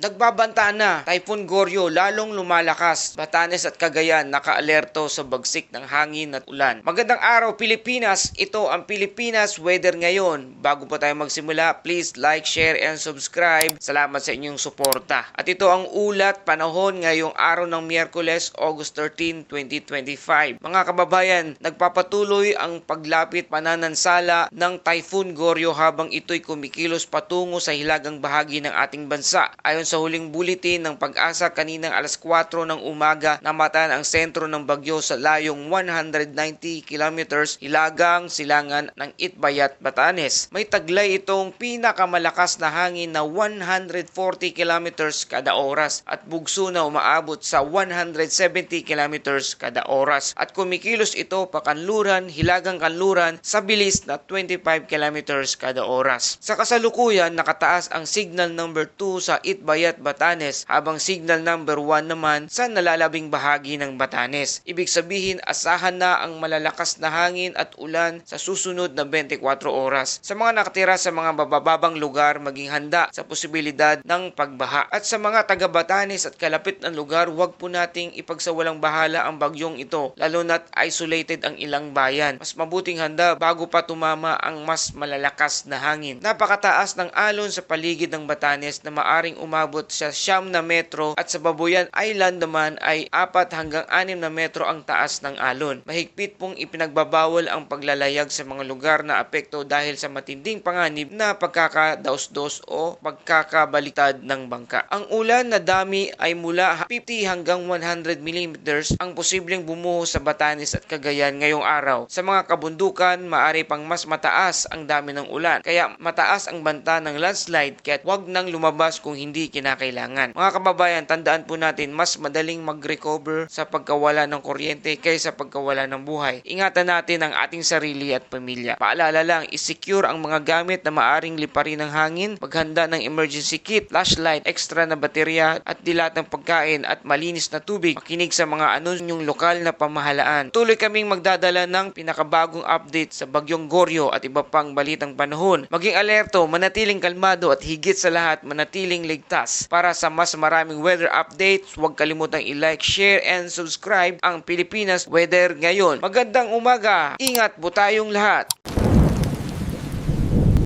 Nagbabanta na, Typhoon Goryo lalong lumalakas. Batanes at Cagayan nakaalerto sa bagsik ng hangin at ulan. Magandang araw Pilipinas, ito ang Pilipinas weather ngayon. Bago pa tayo magsimula, please like, share, and subscribe. Salamat sa inyong suporta. At ito ang ulat panahon ngayong araw ng Miyerkules, August 13, 2025. Mga kababayan, nagpapatuloy ang paglapit pananansala ng Typhoon Goryo habang ito'y kumikilos patungo sa hilagang bahagi ng ating bansa. Ayon sa huling bulletin ng pag-asa kaninang alas 4 ng umaga namatan ang sentro ng bagyo sa layong 190 kilometers hilagang silangan ng Itbayat, Batanes. May taglay itong pinakamalakas na hangin na 140 kilometers kada oras at bugso na umaabot sa 170 kilometers kada oras at kumikilos ito pakanluran, hilagang kanluran sa bilis na 25 kilometers kada oras. Sa kasalukuyan, nakataas ang signal number 2 sa Itbayat, Batanes habang signal number 1 naman sa nalalabing bahagi ng Batanes. Ibig sabihin, asahan na ang malalakas na hangin at ulan sa susunod na 24 oras. Sa mga nakatira sa mga babababang lugar, maging handa sa posibilidad ng pagbaha. At sa mga taga Batanes at kalapit ng lugar, huwag po nating ipagsawalang bahala ang bagyong ito, lalo na't isolated ang ilang bayan. Mas mabuting handa bago pa tumama ang mas malalakas na hangin. Napakataas ng alon sa paligid ng Batanes na maaring umabot sa siyam na metro at sa Babuyan Island naman ay 4 hanggang 6 na metro ang taas ng alon. Mahigpit pong ipinagbabawal ang paglalayag sa mga lugar na apekto dahil sa matinding panganib na pagkakadaos-dos o pagkakabaliktad ng bangka. Ang ulan na dami ay mula 50 hanggang 100 millimeters ang posibleng bumuho sa Batanes at Cagayan ngayong araw. Sa mga kabundukan, maari pang mas mataas ang dami ng ulan. Kaya mataas ang banta ng landslide kaya wag nang lumabas kung hindi kinakailangan. Mga kababayan, tandaan po natin mas madaling mag-recover sa pagkawala ng kuryente kaysa pagkawala ng buhay. Ingatan natin ang ating sarili at pamilya. Paalala lang, isecure ang mga gamit na maaring liparin ng hangin, maghanda ng emergency kit, flashlight, extra na baterya at dilat ng pagkain at malinis na tubig. Makinig sa mga anunsong lokal na pamahalaan. Tuloy kaming magdadala ng pinakabagong update sa Bagyong Goryo at iba pang balitang panahon. Maging alerto, manatiling kalmado at higit sa lahat manatiling ligtas. Para sa mas maraming weather updates, huwag kalimutang i-like, share, and subscribe ang Pilipinas Weather ngayon. Magandang umaga! Ingat po tayong lahat!